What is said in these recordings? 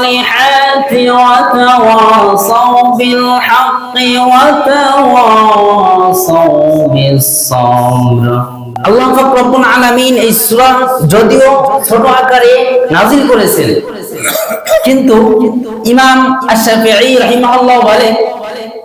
الصالحات وتواصوا بالحق وتواصوا بالصبر আল্লাহ পাক রব্বুল আলামিন এই সূরা যদিও ছোট আকারে নাজিল করেছেন কিন্তু ইমাম আশ-শাফিঈ রাহিমাহুল্লাহ বলেন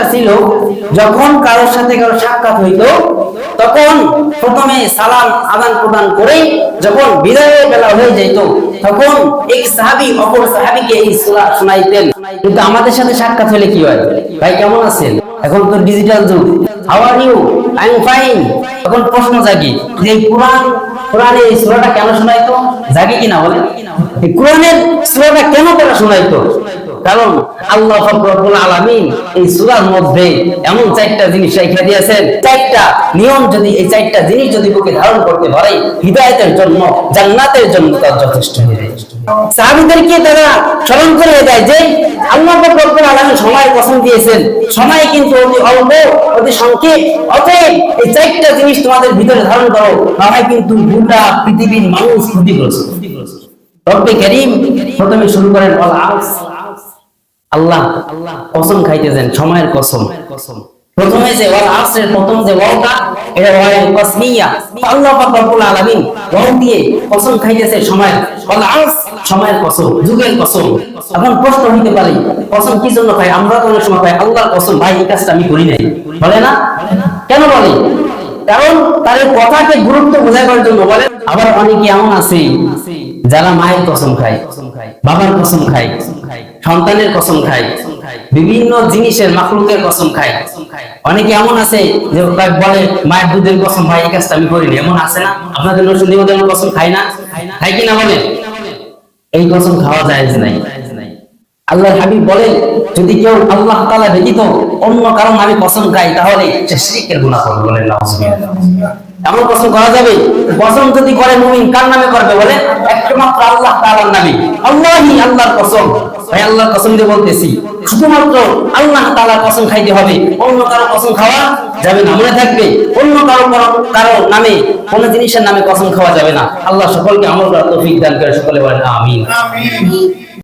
চর্চা ছিল, যখন কারোর সাথে কারও সাক্ষাৎ হইতো তখন প্রথমে সালাম আদান প্রদান করে যখন বিদায়ের বেলা হয়ে যেত তখন এক সাহাবী, অপর সাহাবীকে এই শোনাইতেন। কিন্তু আমাদের সাথে সাক্ষাৎ হলে কি হয়? ভাই, কেমন আছেন? এখন তো ডিজিটাল যুগ। How are you I am fine তখন প্রশ্ন জাগি, যে কোরআন, কোরআনের এই সূরাটা কেন শোনাইতো? জাগে কিনা এই কোরআনের সূরাটা কেন করে শোনাইতো? কারণ আল্লাহ রব্বুল আলামিন এই সূরার মধ্যে এমন চারটা জিনিস রেখে দিয়েছেন। চারটা নিয়ম যদি, এই চারটা জিনিস যদি বুকে ধারণ করতে পারে, হিদায়াতের জন্য, জান্নাতের জন্য তার যথেষ্ট যায় সাহাবীদেরকে তারা স্মরণ করে দেয় যে, আল্লাহ রব্বুল আলামিন সময় পছন্দ দিয়েছেন। সময় কিন্তু অতি অল্প, অতি সংক্ষেপ। অতএব এই চারটা জিনিস তোমাদের ভিতরে ধারণ করো, না হয় কিন্তু গোটা পৃথিবীর মানুষ ক্ষতিগ্রস্ত। রব্বে করিম প্রথমে শুরু করেন অল আস আল্লাহ আল্লাহ, কসম খাইতেছেন, সময়ের কসম। কসম আমি করি নাই। বলে না? কেন বলে? কারণ তার কথাকে গুরুত্ব বোঝাবার জন্য বলে, আবার অনেকে এমন আছে, যারা মায়ের কসম খায়, বাবার কসম খায় সন্তানের কসম খায়, বিভিন্ন জিনিসের মাখলুকের কসম খায়। অনেকে এমন আছে যে বলে, মায়ের দুধের কসম ভাই এই কাজটা আমি করিনি। এমন আছে না? আপনাদের নতুন নিবেদনের কসম খায় না? খায় কিনা বলে? এই কসম খাওয়া যায় নাই। আল্লাহ হাবিব বলেন, যদি কেউ আল্লাহ তাআলা ব্যতীত অন্য কারও নামে কসম খায়, তাহলে এমন কসম করা যাবে? কসম যদি করে মুমিন, কার নামে করবে বলে? একমাত্র আল্লাহ তাআলার নামে। আল্লাহই আল্লাহর কসম। ভাই আল্লাহর কসম দিয়ে বলতেছি, শুধুমাত্র আল্লাহ তাআলার কসম খাইতে হবে, অন্য কারও কসম খাওয়া যাবে না, মনে থাকবে, অন্য কারও কারো- নামে, কোন জিনিসের নামে কসম খাওয়া যাবে না। আল্লাহ সকলকে আমল তৌফিক দান করে, সকলে বলেন আমিন।